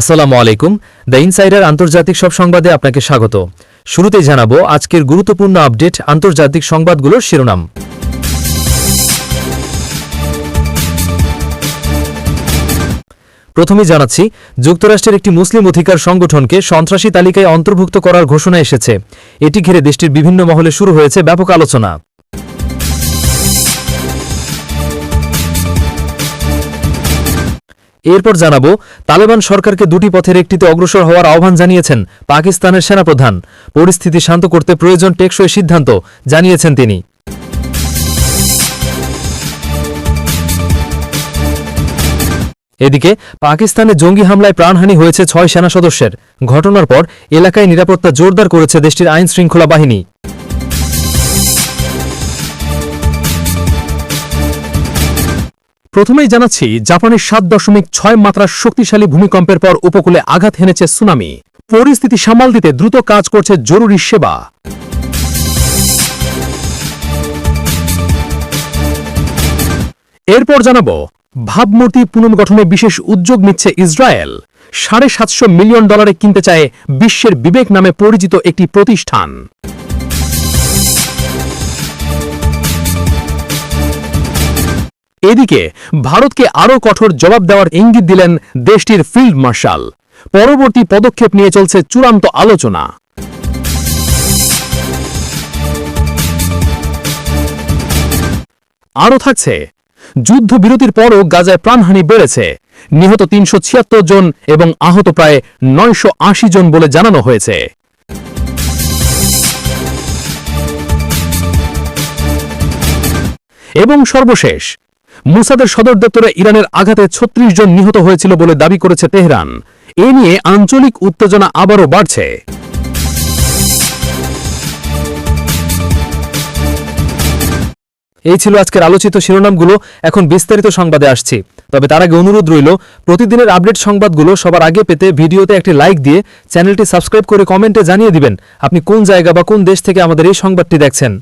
আসসালামু আলাইকুম। The insider আন্তর্জাতিক সব সংবাদে আপনাকে স্বাগত। শুরুতেই জানাব আজকের গুরুত্বপূর্ণ আপডেট আন্তর্জাতিক সংবাদগুলোর শিরোনাম। প্রথমেই জানাচ্ছি, যুক্তরাষ্ট্রের একটি মুসলিম অধিকার সংগঠনকে সন্ত্রাসী তালিকায় অন্তর্ভুক্ত করার ঘোষণা এসেছে। এটি ঘিরে দেশটির বিভিন্ন মহলে শুরু হয়েছে ব্যাপক আলোচনা। এরপর জানাব, তালেবান সরকারকে দুটি পথের একটিতে অগ্রসর হওয়ার আহ্বান জানিয়েছেন পাকিস্তানের সেনাপ্রধান। পরিস্থিতি শান্ত করতে প্রয়োজন টেকসই সিদ্ধান্ত জানিয়েছেন তিনি। এদিকে, পাকিস্তানে জঙ্গি হামলায় প্রাণহানি হয়েছে ছয় সেনা সদস্যের। ঘটনার পর এলাকায় নিরাপত্তা জোরদার করেছে দেশটির আইন শৃঙ্খলা বাহিনী। প্রথমেই জানাচ্ছি, জাপানের সাত দশমিক ছয় মাত্রার শক্তিশালী ভূমিকম্পের পর উপকূলে আঘাত হেনেছে সুনামি। পরিস্থিতি সামাল দিতে দ্রুত কাজ করছে জরুরি সেবা। এরপর জানাব, ভাবমূর্তি পুনর্গঠনে বিশেষ উদ্যোগ নিচ্ছে ইসরায়েল। সাড়ে সাতশো মিলিয়ন ডলারে কিনতে চায় বিশ্বের বিবেক নামে পরিচিত একটি প্রতিষ্ঠান। এদিকে ভারতকে আরও কঠোর জবাব দেওয়ার ইঙ্গিত দিলেন দেশটির ফিল্ড মার্শাল। পরবর্তী পদক্ষেপ নিয়ে চলছে চূড়ান্ত আলোচনা। আরও থাকছে, যুদ্ধবিরতির পরও গাজায় প্রাণহানি বেড়েছে। নিহত তিনশো ছিয়াত্তর জন এবং আহত প্রায় নয়শো আশি জন বলে জানানো হয়েছে। এবং সর্বশেষ মুসাদের সদর দপ্তরে ইরানের আঘাতে ছত্রিশ জন নিহত হয়েছিল বলে দাবি করেছে তেহরান। এ নিয়ে আঞ্চলিক উত্তেজনা আবারও বাড়ছে। এই ছিল আজকের আলোচিত শিরোনামগুলো। এখন বিস্তারিত সংবাদে আসছি। তবে তার আগে অনুরোধ রইল, প্রতিদিনের আপডেট সংবাদগুলো সবার আগে পেতে ভিডিওতে একটি লাইক দিয়ে চ্যানেলটি সাবস্ক্রাইব করে কমেন্টে জানিয়ে দিবেন, আপনি কোন জায়গা বা কোন দেশ থেকে আমাদের এই সংবাদটি দেখছেন।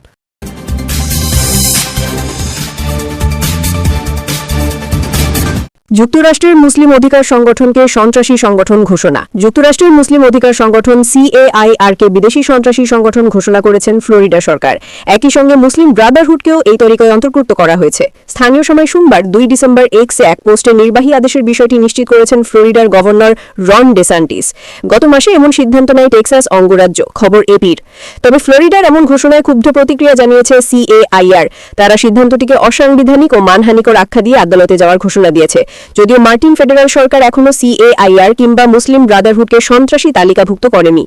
যুক্তরাষ্ট্রের মুসলিম অধিকার সংগঠনকে সন্ত্রাসী সংগঠন ঘোষণা। যুক্তরাষ্ট্রের মুসলিম অধিকার সংগঠন সিএআইআরকে বিদেশি সন্ত্রাসী সংগঠন ঘোষণা করেছেন ফ্লোরিডা সরকার। একই সঙ্গে মুসলিম ব্রাদারহুডকেও এই তরিকায় অন্তর্ভুক্ত করা হয়েছে। স্থানীয় সময় সোমবার দুই ডিসেম্বর এক্সে এক পোস্টে নির্বাহী আদেশের বিষয়টি নিশ্চিত করেছেন ফ্লোরিডার গভর্নর রন ডেসান্টিস। গত মাসে এমন সিদ্ধান্ত নেয় টেক্সাস অঙ্গরাজ্য, খবর এপির। তবে ফ্লোরিডার এমন ঘোষণায় ক্ষুব্ধ প্রতিক্রিয়া জানিয়েছে সিএআইআর তারা সিদ্ধান্তটিকে অসাংবিধানিক ও মানহানিকর আখ্যা দিয়ে আদালতে যাওয়ার ঘোষণা দিয়েছে। যদিও মার্টিন ফেডারাল সরকার এখনও সিএআইআর কিংবা মুসলিম ব্রাদারহুডকে সন্ত্রাসী তালিকাভুক্ত করেনি।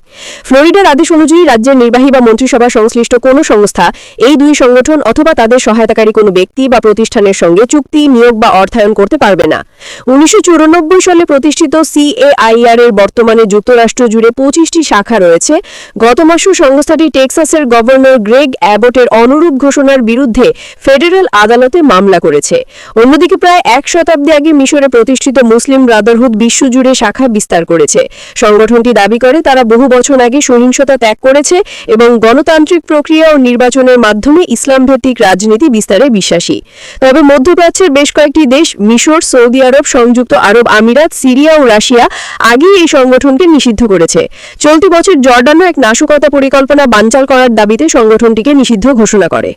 ফ্লোরিডার আদেশ অনুযায়ী রাজ্যের নির্বাহী বা মন্ত্রিসভা সংশ্লিষ্ট কোনো সংস্থা, এই দুই সংগঠন অথবা তাদের সহায়তাকারী কোনো ব্যক্তি বা প্রতিষ্ঠানের সঙ্গে চুক্তি, নিয়োগ বা অর্থায়ন করতে পারবে না। উনিশশো চুরানব্বই সালে প্রতিষ্ঠিত সিএআইআর এর বর্তমানে যুক্তরাষ্ট্র জুড়ে পঁচিশটি শাখা রয়েছে। গত মাসেও সংস্থাটি টেক্সাসের গভর্নর গ্রেগ অ্যাবটের অনুরূপ ঘোষণার বিরুদ্ধে ফেডারেল আদালতে মামলা করেছে। অন্যদিকে প্রায় এক শতাব্দী আগে মিশরে প্রতিষ্ঠিত মুসলিম ব্রাদারহুড বিশ্বজুড়ে শাখা বিস্তার করেছে। সংগঠনটি দাবি করে, তারা বহু বছর আগে সহিংসতা ত্যাগ করেছে এবং গণতান্ত্রিক প্রক্রিয়া ও নির্বাচনের মাধ্যমে ইসলাম ভিত্তিক রাজনীতি বিস্তারে বিশ্বাসী। তবে মধ্যপ্রাচ্যের বেশ কয়েকটি দেশ, মিশর, সৌদি আরব, সংযুক্ত আরব আমিরাত, সিরিয়া ও রাশিয়া আগেই এই সংগঠনকে নিষিদ্ধ করেছে। চলতি বছর জর্ডানও এক নাশকতা পরিকল্পনা বানচাল করার দাবিতে সংগঠনটিকে নিষিদ্ধ ঘোষণা করে।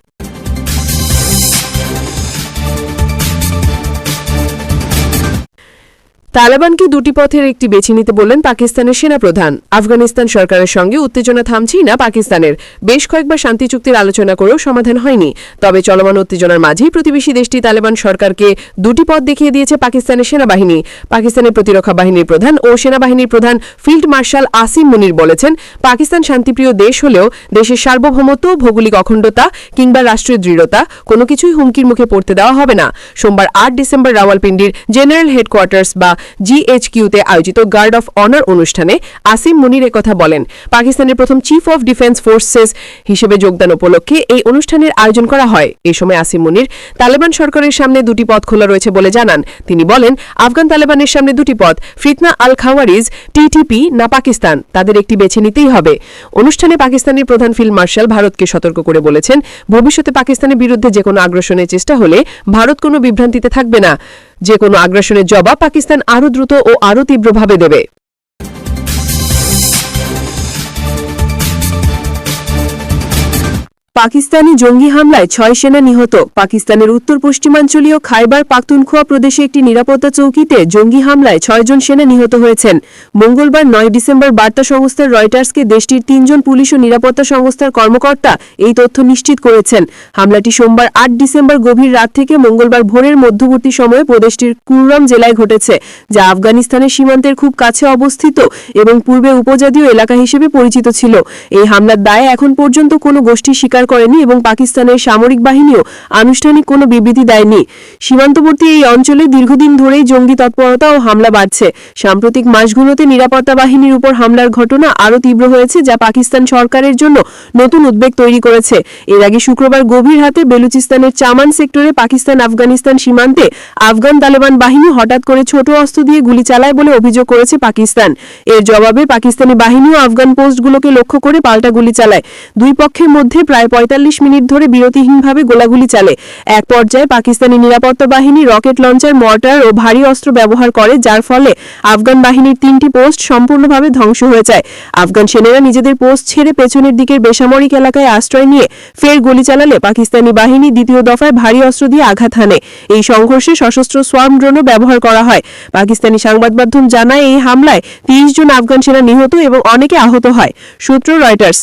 তালেবানকে দুটি পথের একটি বেছে নিতে বললেন পাকিস্তানের সেনাপ্রধান। আফগানিস্তান সরকারের সঙ্গে উত্তেজনা থামছেই না পাকিস্তানের। বেশ কয়েকবার শান্তি চুক্তির আলোচনা করেও সমাধান হয়নি। তবে চলমান উত্তেজনার মাঝেই প্রতিবেশী দেশটি তালেবান সরকারকে দুটি পথ দেখিয়ে দিয়েছে পাকিস্তানের সেনাবাহিনী। পাকিস্তানের প্রতিরক্ষা বাহিনীর প্রধান ও সেনাবাহিনীর প্রধান ফিল্ড মার্শাল আসিম মুনির বলেছেন, পাকিস্তান শান্তিপ্রিয় দেশ হলেও দেশের সার্বভৌমত্ব, ভৌগোলিক অখণ্ডতা কিংবা রাষ্ট্রীয় দৃঢ়তা কোনো কিছুই হুমকির মুখে পড়তে দেওয়া হবে না। সোমবার আট ডিসেম্বর রাওয়ালপিন্ডির জেনারেল হেডকোয়ার্টার্স বা জিএইচকিউতে আয়োজিত গার্ড অফ অনার অনুষ্ঠানে আসিম মুনির কথা বলেন, পাকিস্তানের প্রথম চিফ অফ ডিফেন্স ফোর্সেস হিসেবে যোগদান উপলক্ষে এই অনুষ্ঠানের আয়োজন করা হয়। এই সময় আসিম মুনির, তালেবান সরকারের সামনে দুটি পথ খোলা রয়েছে বলে জানান। তিনি বলেন, আফগান তালেবানের সামনে দুটি পথ, ফিতনা আল খাওয়ারিজ, টিটিপি, না পাকিস্তান, তাদের একটি বেছে নিতেই হবে। অনুষ্ঠানে পাকিস্তানের প্রধান ফিল্ড মার্শাল ভারতকে সতর্ক করে বলেছেন, ভবিষ্যতে পাকিস্তানের বিরুদ্ধে যে কোনো আগ্রাসনের চেষ্টা হলে ভারত কোনো বিভ্রান্তিতে থাকবে না। যে কোনো আগ্রাসনের জবাব পাকিস্তান আরও দ্রুত ও আরও তীব্রভাবে দেবে। পাকিস্তানি জঙ্গি হামলায় ছয় সেনা নিহত। পাকিস্তানের উত্তর পশ্চিমাঞ্চলীয় খাইবার পাখতুনখোয়া প্রদেশে একটি নিরাপত্তা চৌকিতে জঙ্গি হামলায় ছয়জন সেনা নিহত হয়েছেন। মঙ্গলবার নয় ডিসেম্বর বার্তা সংস্থার রয়টার্সকে দেশটির তিনজন পুলিশ ও নিরাপত্তা সংস্থার কর্মকর্তা এই তথ্য নিশ্চিত করেছেন। হামলাটি সোমবার আট ডিসেম্বর গভীর রাত থেকে মঙ্গলবার ভোরের মধ্যবর্তী সময়ে প্রদেশটির কুররাম জেলায় ঘটেছে, যা আফগানিস্তানের সীমান্তের খুব কাছে অবস্থিত এবং পূর্বে উপজাতীয় এলাকা হিসেবে পরিচিত ছিল। এই হামলার দায়ে এখন পর্যন্ত কোনো গোষ্ঠী স্বীকার করেনি এবং পাকিস্তানের সামরিক বাহিনীও আনুষ্ঠানিক কোনো বিবৃতি দেয়নি। সীমান্তবর্তী এই অঞ্চলে দীর্ঘদিন ধরেই জঙ্গি তৎপরতা ও হামলা বাড়ছে। সাম্প্রতিক মাসগুলোতে নিরাপত্তা বাহিনীর উপর হামলার ঘটনা আরও তীব্র হয়েছে, যা পাকিস্তান সরকারের জন্য নতুন উদ্বেগ তৈরি করেছে। এর আগে শুক্রবার গভীর হাতে বেলুচিস্তানের চামান সেক্টরে পাকিস্তান আফগানিস্তান সীমান্তে আফগান তালেবান বাহিনী হঠাৎ করে ছোট অস্ত্র দিয়ে গুলি চালায় বলে অভিযোগ করেছে পাকিস্তান। এর জবাবে পাকিস্তানি বাহিনীও আফগান পোস্টগুলোকে লক্ষ্য করে পাল্টা গুলি চালায়। দুই পক্ষের মধ্যে প্রায় পঁয়তাল্লিশ মিনিট ধরে বিরতিহীনভাবে গোলাগুলি চালে। এক পর্যায়ে পাকিস্তানি নিরাপত্তা বাহিনী রকেট লঞ্চার, মর্টার ও ভারী অস্ত্র ব্যবহার করে, যার ফলে আফগান বাহিনীর তিনটি পোস্ট সম্পূর্ণভাবে ধ্বংস হয়ে যায়। আফগান সেনারা নিজেদের পোস্ট ছেড়ে পেছনের দিকের বেসামরিক এলাকায় আশ্রয় নিয়ে ফের গুলি চালালে পাকিস্তানি বাহিনী দ্বিতীয় দফায় ভারী অস্ত্র দিয়ে আঘাত হানে। এই সংঘর্ষে সশস্ত্র সোয়ার্ম ড্রোনও ব্যবহার করা হয়। পাকিস্তানি সংবাদ মাধ্যম জানায়, এই হামলায় তিরিশ জন আফগান সেনা নিহত এবং অনেকে আহত হয়। সূত্র রয়টার্স।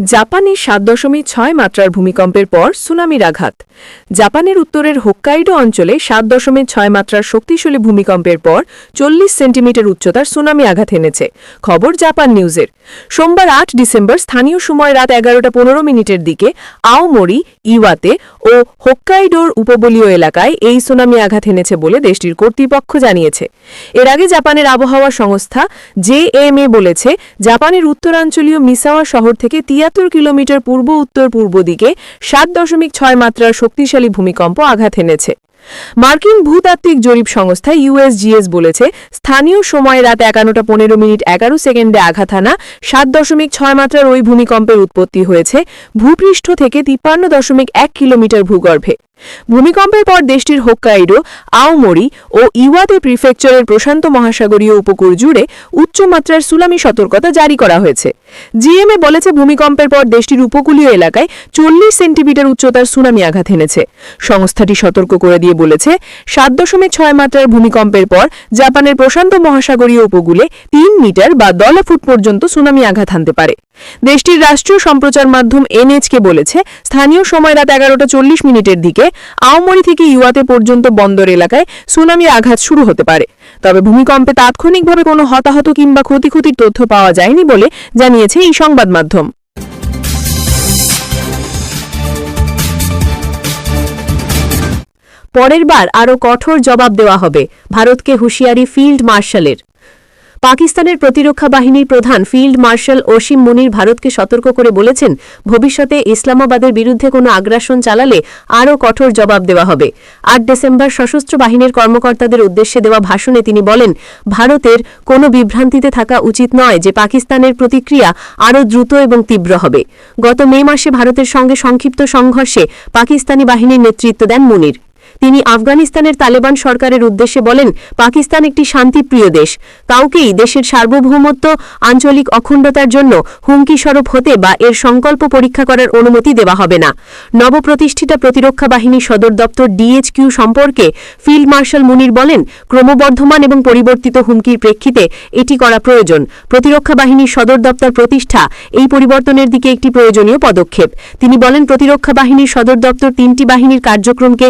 জাপানে সাত দশমিক ছয় মাত্রার ভূমিকম্পের পর সুনামির আঘাত। জাপানের উত্তরের হোক্কাইডো অঞ্চলে সাত দশমিক ছয় মাত্রার শক্তিশালী ভূমিকম্পের পর চল্লিশ সেন্টিমিটার উচ্চতার সুনামি আঘাত এনেছে। খবর জাপান নিউজের। সোমবার আট ডিসেম্বর স্থানীয় সময় রাত এগারোটা পনেরো মিনিটের দিকে আওমরি, ইওয়াতে ও হোক্কাইডোর উপবলীয় এলাকায় এই সুনামি আঘাত এনেছে বলে দেশটির কর্তৃপক্ষ জানিয়েছে। এর আগে জাপানের আবহাওয়া সংস্থা জেএমএ বলেছে, জাপানের উত্তরাঞ্চলীয় মিসাওয়া শহর থেকে তিয়াত্তর কিলোমিটার পূর্ব উত্তর পূর্ব দিকে সাত দশমিক ছয় মাত্রার শক্তিশালী ভূমিকম্প আঘাত এনেছে মার্কিন ভূতাত্ত্বিক জরিপ সংস্থা ইউএসজিএস বলেছে, স্থানীয় সময় রাত এগারোটা পনেরো মিনিট এগারো সেকেন্ডে আঘাত হানা সাত দশমিক ছয় মাত্রার ওই ভূমিকম্পের উৎপত্তি হয়েছে, ভূপৃষ্ঠ থেকে তিপ্পান্ন দশমিক এক কিলোমিটার ভূগর্ভে। ভূমিকম্পের পর দেশটির হোক্কাইডো, আওমরি ও ইওয়াতে প্রিফেকচারের প্রশান্ত মহাসাগরীয় উপকূল জুড়ে উচ্চমাত্রার সুনামি সতর্কতা জারি করা হয়েছে। জিএমএ বলেছে ভূমিকম্পের পর দেশটির উপকূলীয় এলাকায় চল্লিশ সেন্টিমিটার উচ্চতার সুনামি আঘাত এনেছে। সংস্থাটি সতর্ক করে দিয়ে বলেছে, সাত দশমিক ছয় মাত্রার ভূমিকম্পের পর জাপানের প্রশান্ত মহাসাগরীয় উপকূলে তিন মিটার বা দশ ফুট পর্যন্ত সুনামি আঘাত হানতে পারে। দেশটির রাষ্ট্রীয় সম্প্রচার মাধ্যম এনএচকে বলেছে, স্থানীয় সময় রাত এগারোটা চল্লিশ মিনিটের দিকে আওমরি থেকে ইউয়াতে পর্যন্ত বন্দর এলাকায় সুনামির আঘাত শুরু হতে পারে। তবে ভূমিকম্পে তাৎক্ষণিকভাবে কোনো হতাহত কিংবা ক্ষতিক্ষতির তথ্য পাওয়া যায়নি বলে জানিয়েছে এই সংবাদ মাধ্যম। পরের বার আরও কঠোর জবাব দেওয়া হবে। ভারতকে হুঁশিয়ারি ফিল্ড মার্শালের। পাকিস্তানের প্রতিরক্ষা বাহিনীর প্রধান ফিল্ড মার্শাল ওসিম মুনির ভারতকে সতর্ক করে বলেছেন, ভবিষ্যতে ইসলামাবাদের বিরুদ্ধে কোনো আগ্রাসন চালালে আরও কঠোর জবাব দেওয়া হবে। আট ডিসেম্বর সশস্ত্র বাহিনীর কর্মকর্তাদের উদ্দেশ্যে দেওয়া ভাষণে তিনি বলেন, ভারতের কোনো বিভ্রান্তিতে থাকা উচিত নয় যে পাকিস্তানের প্রতিক্রিয়া আরও দ্রুত এবং তীব্র হবে। গত মে মাসে ভারতের সঙ্গে সংক্ষিপ্ত সংঘর্ষে পাকিস্তানি বাহিনীর নেতৃত্ব দেন মুনির। তিনি আফগানিস্তানের তালেবান সরকারের উদ্দেশ্যে বলেন, পাকিস্তান একটি শান্তিপ্রিয় দেশ। কাউকেই দেশের সার্বভৌমত্ব, আঞ্চলিক অখণ্ডতার জন্য হুমকি স্বরূপ হতে বা এর সংকল্প পরীক্ষা করার অনুমতি দেওয়া হবে না। নবপ্রতিষ্ঠিত প্রতিরক্ষা বাহিনী সদর দপ্তর ডিএইচকিউ সম্পর্কে ফিল্ড মার্শাল মুনির বলেন, ক্রমবর্ধমান এবং পরিবর্তিত হুমকির প্রেক্ষিতে এটি করা প্রয়োজন। প্রতিরক্ষা বাহিনীর সদর দপ্তর প্রতিষ্ঠা এই পরিবর্তনের দিকে একটি প্রয়োজনীয় পদক্ষেপ। তিনি বলেন, প্রতিরক্ষা বাহিনীর সদর দপ্তর তিনটি বাহিনীর কার্যক্রমকে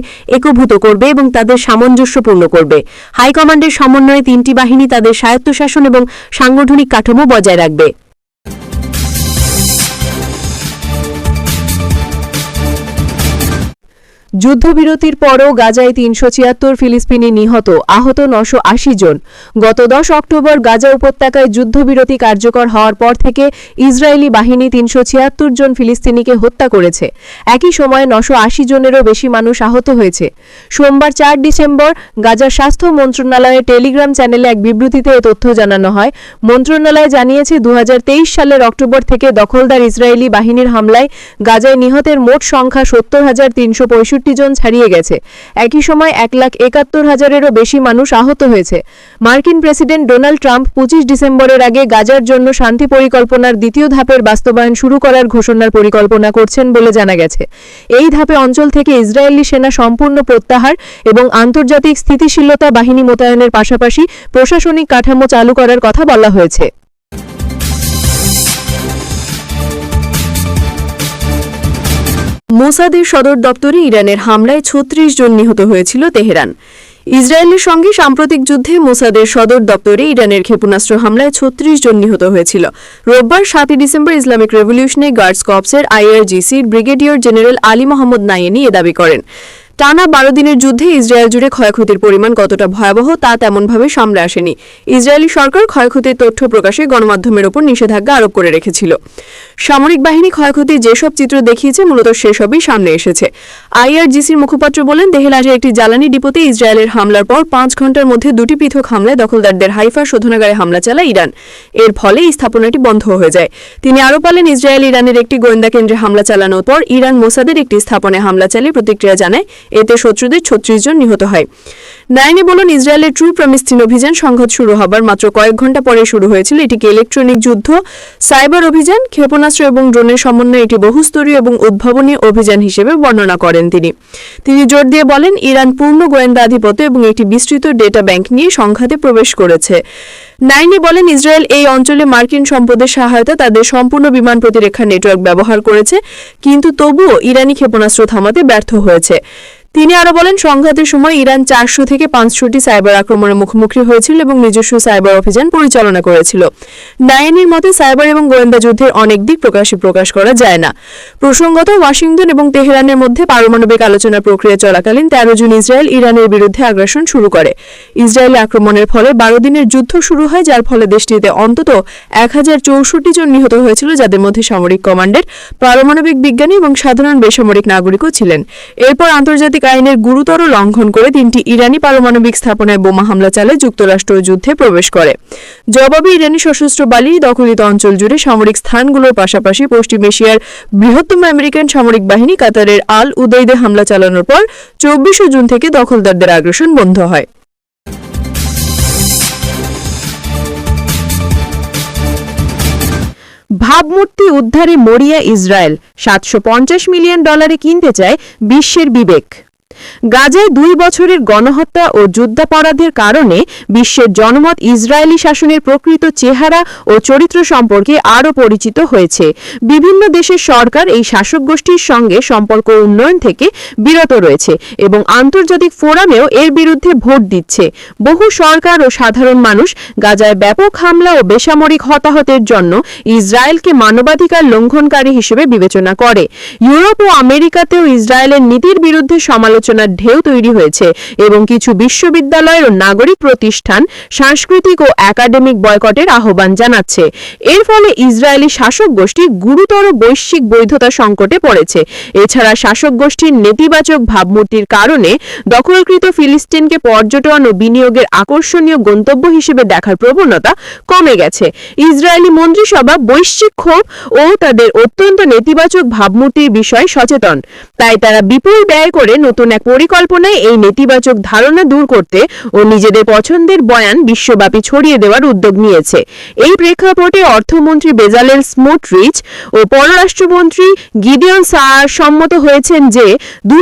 একভূত করবে এবং তাদের সামঞ্জস্যপূর্ণ করবে। হাইকমান্ডের সমন্বয়ে তিনটি বাহিনী তাদের স্বায়ত্তশাসন এবং সাংগঠনিক কাঠামো বজায় রাখবে। যুদ্ধবিরতির পরও গাজায় তিনশো ছিয়াত্তর ফিলিস্তিনি নিহত, আহত নশো আশি জন। গত দশ অক্টোবর গাজা উপত্যকায় যুদ্ধবিরতি কার্যকর হওয়ার পর থেকে ইসরায়েলি বাহিনী তিনশো ছিয়াত্তর জন ফিলিস্তিনিকে হত্যা করেছে। একই সময়ে নশো আশি জনেরও বেশি মানুষ আহত হয়েছে। সোমবার চার ডিসেম্বর গাজার স্বাস্থ্য মন্ত্রণালয়ের টেলিগ্রাম চ্যানেলে এক বিবৃতিতে এ তথ্য জানানো হয়। মন্ত্রণালয় জানিয়েছে দু হাজার তেইশ সালের অক্টোবর থেকে দখলদার ইসরায়েলি বাহিনীর হামলায় গাজায় নিহতের মোট সংখ্যা সত্তর হাজার তিনশো পঁয়ষট্টি পঁয়ষট্টি জন ছাড়িয়ে গেছে। একই সময় এক লাখ একাত্তর হাজারেরও বেশি মানুষ আহত হয়েছে। মার্কিন প্রেসিডেন্ট ডোনাল্ড ট্রাম্প পঁচিশ ডিসেম্বরের আগে গাজার জন্য শান্তি পরিকল্পনার দ্বিতীয় ধাপের বাস্তবায়ন শুরু করার ঘোষণার পরিকল্পনা করছেন বলে জানা গেছে। এই ধাপে অঞ্চল থেকে ইসরায়েলি সেনা সম্পূর্ণ প্রত্যাহার এবং আন্তর্জাতিক স্থিতিশীলতা বাহিনী মোতায়েনের পাশাপাশি প্রশাসনিক কাঠামো চালু করার কথা বলা হয়েছে। মোসাদের সদর দপ্তরে ইরানের হামলায় ছত্রিশ জন নিহত হয়েছিল তেহরান। ইসরায়েলের সঙ্গে সাম্প্রতিক যুদ্ধে মোসাদের সদর দপ্তরে ইরানের ক্ষেপণাস্ত্র হামলায় ছত্রিশ জন নিহত হয়েছিল। রোববার সাতই ডিসেম্বর ইসলামিক রেভলিউশনারি গার্ডস কর্পসের আইআরজিসির brigadier general Ali Mohammad Naeini এ দাবি করেন। টানা বারো দিনের যুদ্ধে ইসরায়েল জুড়ে ক্ষয়ক্ষতির পরিমাণ কতটা ভয়াবহ তা তেমনভাবে সামনে আসেনি। ইসরায়েলি সরকার ক্ষয়ক্ষতির তথ্য প্রকাশে গণমাধ্যমের ওপর নিষেধাজ্ঞা আরোপ করে রেখেছিল। সামরিক বাহিনী ক্ষয়ক্ষতির যেসব চিত্র দেখিয়েছে, মূলত সেসবই সামনে এসেছে। আইআরজিসির মুখপাত্র বলেন দেহেলাজের একটি জ্বালানি ডিপোতে ইসরায়েলের হামলার পর পাঁচ ঘণ্টার মধ্যে দুটি পৃথক হামলায় দখলদারদের হাইফা শোধনাগারে হামলা চালায় ইরান। এর ফলে এই স্থাপনাটি বন্ধ হয়ে যায়। তিনি আরও বলেন, ইসরায়েল ইরানের একটি গোয়েন্দা কেন্দ্রে হামলা চালানোর পর ইরান মোসাদের একটি স্থাপনায় হামলা চালিয়ে প্রতিক্রিয়া জানায়। এতে শত্রুদের ছত্রিশ জন নিহত হয়। নাইনি বলুন, ইসরায়েলের ট্রু প্রমিস্থিন অভিযান সংঘাত শুরু হবার মাত্র কয়েক ঘণ্টা পরে শুরু হয়েছিল এটিকে ইলেকট্রনিক যুদ্ধ, সাইবার অভিযান, ক্ষেপণাস্ত্র এবং ড্রোনের সমন্বয়ে একটি বহুস্তরীয় এবং উদ্ভাবনী অভিযান হিসেবে বর্ণনা করেন তিনি। তিনি জোর দিয়ে বলেন, ইরান পূর্ণ গোয়েন্দা আধিপত্য এবং একটি বিস্তৃত ডেটা ব্যাংক নিয়ে সংঘাতে প্রবেশ করেছে। নাইনি বলেন, ইসরায়েল এই অঞ্চলে মার্কিন সম্পদের সহায়তা তাদের সম্পূর্ণ বিমান প্রতিরক্ষা নেটওয়ার্ক ব্যবহার করেছে, কিন্তু তবুও ইরানি ক্ষেপণাস্ত্র থামাতে ব্যর্থ হয়েছে। তিনি আরও বলেন, সংঘাতের সময় ইরান চারশো থেকে পাঁচশোটি সাইবার আক্রমণের মুখোমুখি হয়েছিল এবং নিজস্ব সাইবার অভিযান পরিচালনা করেছিল। নায়ানির মতে, সাইবার এবং গোয়েন্দা যুদ্ধের অনেক দিক প্রকাশে প্রকাশ করা যায় না। প্রসঙ্গত, ওয়াশিংটন এবং তেহরানের মধ্যে পারমাণবিক আলোচনা প্রক্রিয়া চলাকালীন তেরো জুন ইসরায়েল ইরানের বিরুদ্ধে আগ্রাসন শুরু করে। ইসরায়েলি আক্রমণের ফলে বারো দিনের যুদ্ধ শুরু হয়, যার ফলে দেশটিতে অন্তত এক হাজার চৌষট্টি জন নিহত হয়েছিল, যাদের মধ্যে সামরিক কমান্ডের, পারমাণবিক বিজ্ঞানী এবং সাধারণ বেসামরিক নাগরিকও ছিলেন। এরপর আন্তর্জাতিক আইনের গুরুতর লঙ্ঘন করে তিনটি ইরানি পারমাণবিক স্থাপনায় বোমা হামলা চালায় যুক্তরাষ্ট্র যুদ্ধে প্রবেশ করে। জবাবে ইরানি সশস্ত্র বালি দখলিত অঞ্চল জুড়ে সামরিক স্থানগুলোর পাশাপাশি পশ্চিম এশিয়ার বৃহত্তম আমেরিকান সামরিক বাহিনী কাতারের আল উদয়দে হামলা চালানোর পর চব্বিশে জুন থেকে দখলদারদের আগ্রাসন বন্ধ হয়। ভাবমূর্তি উদ্ধারে মরিয়া ইসরায়েল। সাতশো পঞ্চাশ মিলিয়ন ডলারে কিনতে চায় বিশ্বের বিবেক। গাজায় দুই বছরের গণহত্যা ও যুদ্ধাপরাধের কারণে বিশ্বের জনমত ইসরায়েলি শাসনের প্রকৃত চেহারা ও চরিত্র সম্পর্কে আরও পরিচিত হয়েছে। বিভিন্ন দেশের সরকার এই শাসক গোষ্ঠীর সঙ্গে সম্পর্ক উন্নয়ন থেকে বিরত রয়েছে এবং আন্তর্জাতিক ফোরামেও এর বিরুদ্ধে ভোট দিচ্ছে। বহু সরকার ও সাধারণ মানুষ গাজায় ব্যাপক হামলা ও বেসামরিক হতাহতের জন্য ইসরায়েলকে মানবাধিকার লঙ্ঘনকারী হিসেবে বিবেচনা করে। ইউরোপ ও আমেরিকাতেও ইসরায়েলের নীতির বিরুদ্ধে সমালোচনার ঢেউ তৈরি হয়েছে এবং কিছু বিশ্ববিদ্যালয়ের নাগরিক প্রতিষ্ঠান সাংস্কৃতিক ও একাডেমিক বয়কটের আহ্বান জানাচ্ছে। এর ফলে ইসরায়েলি শাসক গোষ্ঠী গুরুতর বৈশ্বিক বৈধতা সংকটে পড়েছে। এছাড়া শাসক গোষ্ঠীর নেতিবাচক ভাবমূর্তির কারণে দখলকৃত ফিলিস্তিনকে পর্যটন ও বিনিয়োগের আকর্ষণীয় গন্তব্য হিসেবে দেখার প্রবণতা কমে গেছে। ইসরায়েলি মন্ত্রিসভা বৈশ্বিক ক্ষোভ ও তাদের অত্যন্ত নেতিবাচক ভাবমূর্তির বিষয়ে সচেতন। তাই তারা বিপুল ব্যয় করে নতুন এক পরিকল্পনায় এই নেতিবাচক ধারণা দূর করতে ও নিজেদের পছন্দের বয়ান বিশ্বব্যাপী ছড়িয়ে দেওয়ার উদ্যোগ নিয়েছে। এই প্রেক্ষাপটে অর্থমন্ত্রী বেজালেল স্মোটরিচ ও পররাষ্ট্রমন্ত্রী গিডিয়ন সার সম্মত হয়েছেন যে দু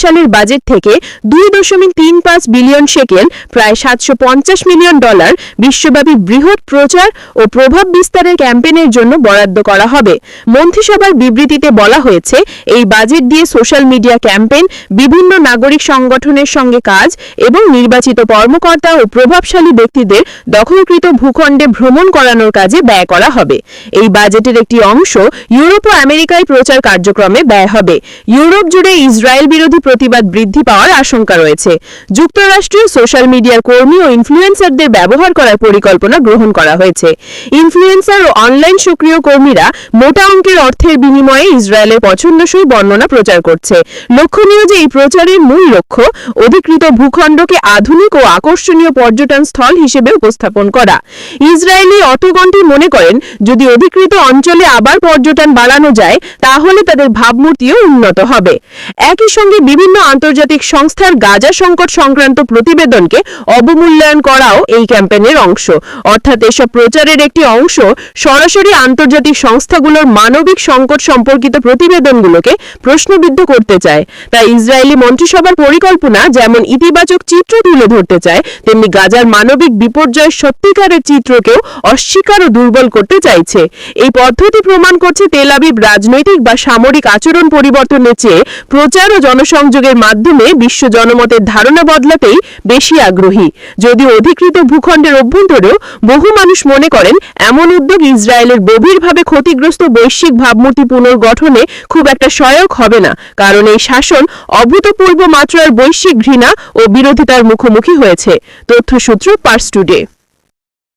সালের বাজেট থেকে দুই দশমিক তিন পাঁচ বিলিয়ন শেকেল প্রায় সাতশো পঞ্চাশ মিলিয়ন ডলার বিশ্বব্যাপী বৃহৎ প্রচার ও প্রভাব বিস্তারের ক্যাম্পেনের জন্য বরাদ্দ করা হবে। মন্ত্রিসভার বিবৃতিতে বলা হয়েছে, এই বাজেট দিয়ে সোশ্যাল মিডিয়া ক্যাম্পেইন বিভিন্ন নাগরিক সংগঠনের সঙ্গে কাজ এবং নির্বাচিত কর্মকর্তা ও প্রভাবশালী ব্যক্তিদের দখলকৃত ভূখণ্ডে ভ্রমণ করানোর কাজে ব্যয় করা হবে। এই বাজেটের একটি অংশ ইউরোপ ও আমেরিকায় প্রচার কার্যক্রমে ব্যয় হবে। ইউরোপ জুড়ে ইসরায়েল বিরোধী প্রতিবাদ বৃদ্ধি পাওয়ার আশঙ্কা রয়েছে। যুক্তরাষ্ট্রীয় সোশ্যাল মিডিয়ার কর্মী ও ইনফ্লুয়েন্সারদের ব্যবহার করার পরিকল্পনা গ্রহণ করা হয়েছে। ইনফ্লুয়েন্সার ও অনলাইন সক্রিয় কর্মীরা মোটা অঙ্কের অর্থের বিনিময়ে ইসরায়েলের পছন্দসই বর্ণনা প্রচার করছে। লক্ষণীয় যে এই প্রচারের মূল লক্ষ্য অধিকৃত ভূখণ্ডকে আধুনিক ও আকর্ষণীয় পর্যটন স্থল হিসেবে উপস্থাপন করা। ইসরায়েলি অটোগণটি মনে করেন, যদি অধিকৃত অঞ্চলে আবার পর্যটন বাড়ানো যায়, তাহলে তাদের ভাবমূর্তিও উন্নত হবে। একই সঙ্গে বিভিন্ন আন্তর্জাতিক সংস্থার গাজা সংকট সংক্রান্ত প্রতিবেদনকে অবমূল্যায়ন করাও এই ক্যাম্পেইনের অংশ। অর্থাৎ এসব প্রচারের একটি অংশ সরাসরি আন্তর্জাতিক সংস্থাগুলোর মানবিক সংকট সম্পর্কিত প্রতিবেদনগুলোকে প্রশ্নবিদ্ধ করতে চায়। তাই ইসরায়েলি মন্ত্রিসভার পরিকল্পনা যেমন ইতিবাচক চিত্র তুলে ধরতে চায়, তেমনি গাজার মানবিক বিপর্যয়ের সত্যিকারের চিত্রকেও অস্বীকার ও দুর্বল করতে চাইছে। এই পদ্ধতি প্রমাণ করছে তেল আবিব রাজনৈতিক বা সামরিক আচরণ পরিবর্তনের চেয়ে প্রচার ও জনসংযোগের মাধ্যমে বিশ্ব জনমতের ধারণা বদলাতেই বেশি আগ্রহী। যদিও অধিকৃত ভূখণ্ডের অভ্যন্তরেও বহু মানুষ মনে করেন, এমন উদ্যোগ ইসরায়েলের গভীরভাবে ক্ষতিগ্রস্ত বৈশ্বিক ভাবমূর্তি পুনর্গঠনে খুব একটা সহায়ক হবে না, কারণ এই শাসন অভূতপূর্ব মাত্রার বৈশ্বিক ঘৃণা ও বিরোধিতার মুখোমুখি হয়েছে। তথ্যসূত্র পার্স টুডে।